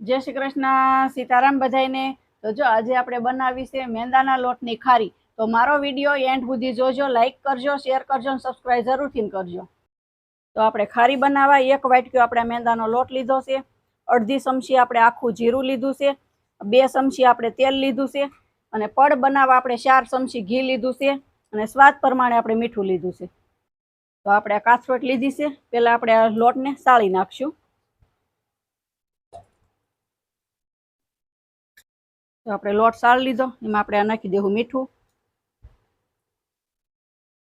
જય શ્રી કૃષ્ણ, સીતારામ બધાઈને તો જો આજે આપણે બનાવી છે મેંદાના લોટની ખારી. તો મારો વીડિયો એન્ડ સુધી જોજો લાઇક કરજો, શેર કરજો અને સબસ્ક્રાઈબ જરૂરથી કરજો. તો આપણે ખારી બનાવવા એક વાટક્યો આપણે મેંદાનો લોટ લીધો છે. અડધી ચમચી આપણે આખું જીરું લીધું છે. બે ચમચી આપણે તેલ લીધું છે. અને પડ બનાવવા આપણે ચાર ચમચી ઘી લીધું છે. અને સ્વાદ પ્રમાણે આપણે મીઠું લીધું છે. તો આપણે કાથરોટ લીધી છે. પહેલાં આપણે લોટને સાળી નાખશું. તો આપણે લોટ સાળ લીધો. એમાં આપણે આ નાખી દેવું મીઠું.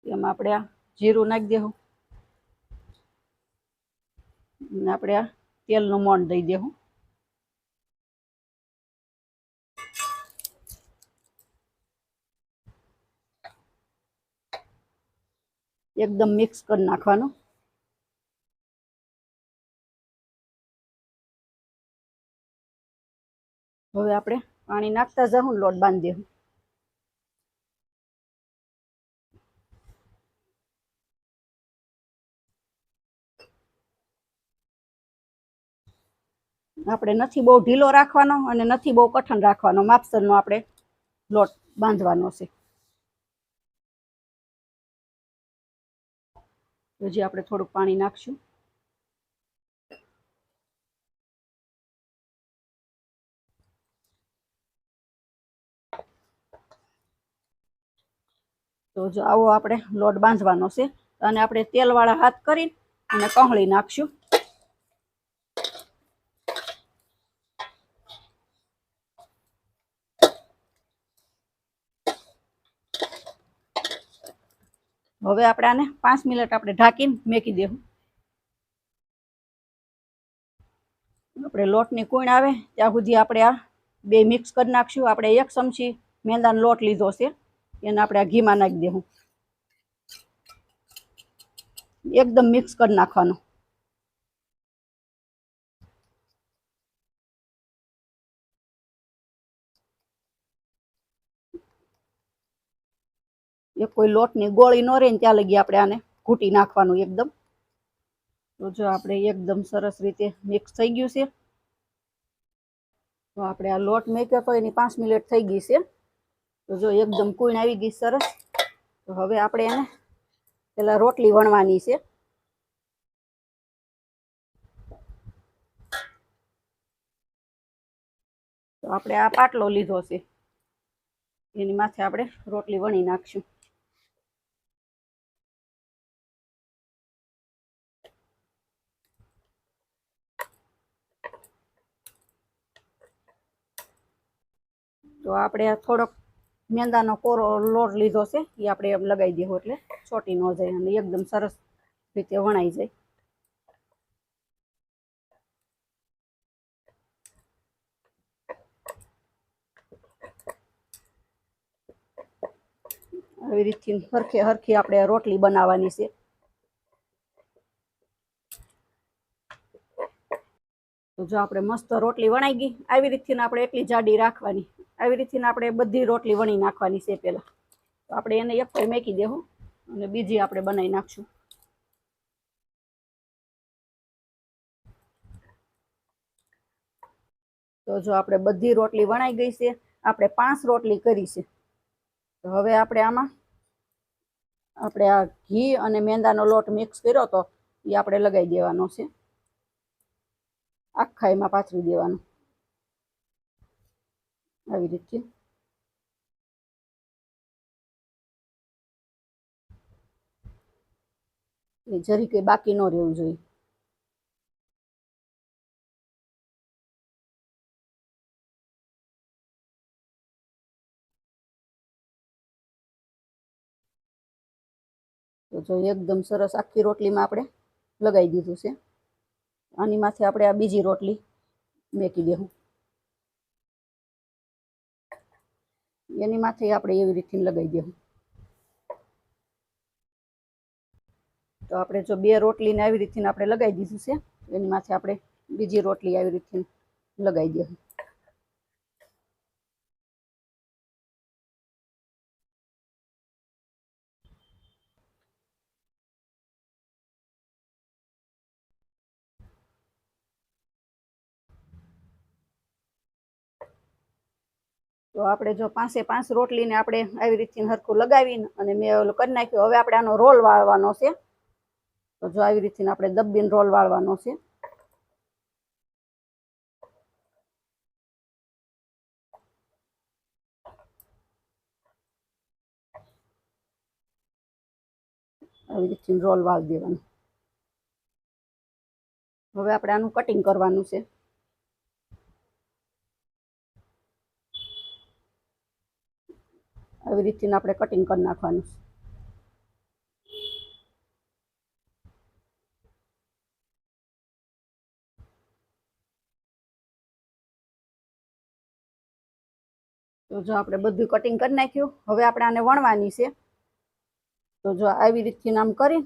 એમાં આપણે આ જીરું નાખી દેવું આપણે આ તેલનું મોણ દઈ દેવું એકદમ મિક્સ કરી નાખવાનું. હવે આપણે પાણી નાખતા જાઉં લોટ બાંધી દેવું આપણે નથી બહુ ઢીલો રાખવાનો અને નથી બહુ કઠણ રાખવાનો. માપસરનો આપણે લોટ બાંધવાનો છે. હજી આપણે થોડુંક પાણી નાખશું. તો જો આવો આપણે લોટ બાંધવાનો છે. અને આપણે તેલવાળા હાથ કરી અને કહળી નાખશું. હવે આપણે આને પાંચ મિનિટ આપણે ઢાંકીને મેકી દેવું. આપણે લોટની કુણ આવે, ત્યાં સુધી આપણે આ બે મિક્સ કરી નાખશું. આપણે એક ચમચી મેંદાનો લોટ લીધો છે. એને આપણે આ ઘીમાં નાખી દેવું. એકદમ મિક્સ કરી નાખવાનું. એ કોઈ લોટની ગોળી ન રહે ને ત્યાં લગી આપણે આને ઘૂંટી નાખવાનું એકદમ. તો જો આપણે એકદમ સરસ રીતે મિક્સ થઈ ગયું છે. તો આપણે આ લોટ મેક્યો તો એની પાંચ મિનિટ થઈ ગઈ છે. તો જો એકદમ કુણ આવી ગઈ સરસ, તો હવે આપણે એને પેલા રોટલી વણવાની છે. તો આપણે આ પાટલો લીધો છે. એની માથે આપણે રોટલી વણી નાખશું. તો આપણે થોડોક મેંદાનો કોરો લોટ લીધો છે એ આપણે એમ લગાવી દેવો એટલે. ચોટી ન જાય અને એકદમ સરસ રીતે વણાઈ જાય. આવી રીતથી હરખે હરખી આપણે રોટલી બનાવવાની છે. તો જો આપણે મસ્ત રોટલી વણાઈ ગઈ, આવી રીતથી આપણે એટલી જાડી રાખવાની. આવી રીતથી આપણે બધી રોટલી વણી નાખવાની છે પહેલાં. તો આપણે એને એક પર મેકી દેવું અને બીજી આપણે બનાવી નાખશું. તો જો આપણે બધી રોટલી વણાઈ ગઈ છે, આપણે પાંચ રોટલી કરી છે. તો હવે આપણે આમાં, આપણે આ ઘી અને મેંદાનો લોટ મિક્સ કર્યો તો એ આપણે લગાવી દેવાનો છે. આખા એમાં પાથરી દેવાનું. આવી રીતે. એ જરી કંઈ બાકી ન રહેવું જોઈએ. તો જો એકદમ સરસ આખી રોટલીમાં આપણે લગાવી દીધું છે. આની માથે આપણે આ બીજી રોટલી મેકી દેવું એની માથે આપણે એવી રીતે લગાવી દેવું તો આપણે જો બે રોટલીને આવી રીતે આપણે લગાવી દીધું છે, એની માથે આપણે બીજી રોટલી આવી રીતે લગાવી દેવું તો આપણે જો પાંચે પાંચ રોટલીને આપણે આવી રીતથી હરખું લગાવીને અને મેં ઓલું કરી નાખ્યું. હવે આપણે આનો રોલ વાળવાનો છે. તો જો આવી રીતથી આપણે દબ્બીને રોલ વાળવાનો છે. આવી રીતથી રોલ વાળી દેવાનું. હવે આપણે આનું કટિંગ કરવાનું છે. આવી રીતથી આપણે કટિંગ કરી નાખવાનું. તો જો આપણે બધું કટિંગ કરી નાખ્યું, હવે આપણે આને વણવાની છે. તો જો આવી રીતથી આમ કરી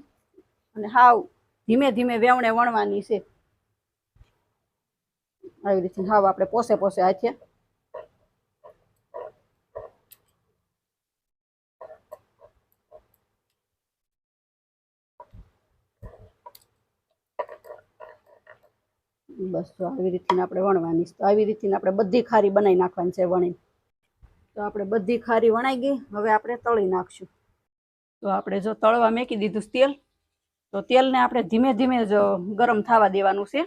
અને હાવ ધીમે ધીમે વેવણે વણવાની છે. આવી રીતે હાવ આપણે પોસે પોસે હાથે બસ તો આવી રીતની આપણે વણવાની. તો આવી રીતની આપણે બધી ખારી બનાવી નાખવાની છે વણી. તો આપણે બધી ખારી વણાઈ ગઈ. હવે આપણે તળી નાખશું. તો આપણે જો તળવા મેકી દીધું તેલ. તો તેલને આપણે ધીમે ધીમે જ ગરમ થવા દેવાનું છે.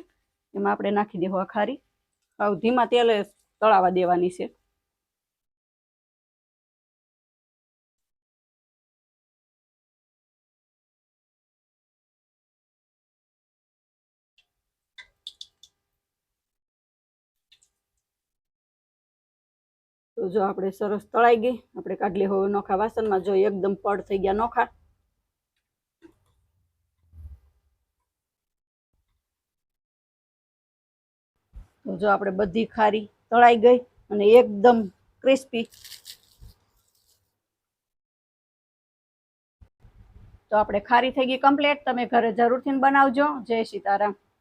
એમાં આપણે નાખી દેવું આ ખારી. ધીમા તેલે તળાવા દેવાની છે. તો જો આપણે સરસ તળાઈ ગઈ, આપણે કાઢલી હવે નોખા વાસણમાં, જો એકદમ પડ થઈ ગયા નોખા. તો જો આપણે બધી ખારી તળાઈ ગઈ અને એકદમ ક્રિસ્પી. તો આપણે ખારી થઈ ગઈ કમ્પ્લીટ, તમે ઘરે જરૂરથી બનાવજો. જય સીતારામ.